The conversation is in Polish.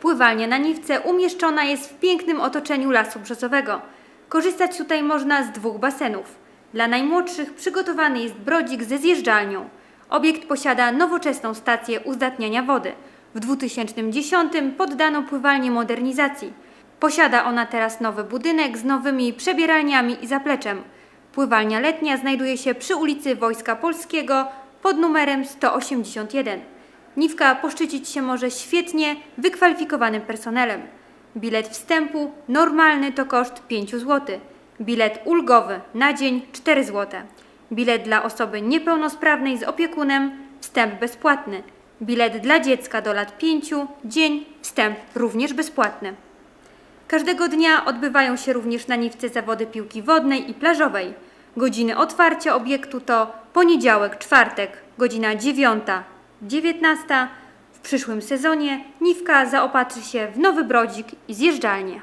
Pływalnia na Niwce umieszczona jest w pięknym otoczeniu Lasu Brzozowego. Korzystać tutaj można z dwóch basenów. Dla najmłodszych przygotowany jest brodzik ze zjeżdżalnią. Obiekt posiada nowoczesną stację uzdatniania wody. W 2010 poddano pływalnię modernizacji. Posiada ona teraz nowy budynek z nowymi przebieralniami i zapleczem. Pływalnia letnia znajduje się przy ulicy Wojska Polskiego pod numerem 181. Niwka poszczycić się może świetnie wykwalifikowanym personelem. Bilet wstępu normalny to koszt 5 zł. Bilet ulgowy na dzień 4 zł. Bilet dla osoby niepełnosprawnej z opiekunem wstęp bezpłatny. Bilet dla dziecka do lat 5 dzień wstęp również bezpłatny. Każdego dnia odbywają się również na Niwce zawody piłki wodnej i plażowej. Godziny otwarcia obiektu to poniedziałek, czwartek, godzina 9, 19. W przyszłym sezonie Niwka zaopatrzy się w nowy brodzik i zjeżdżalnię.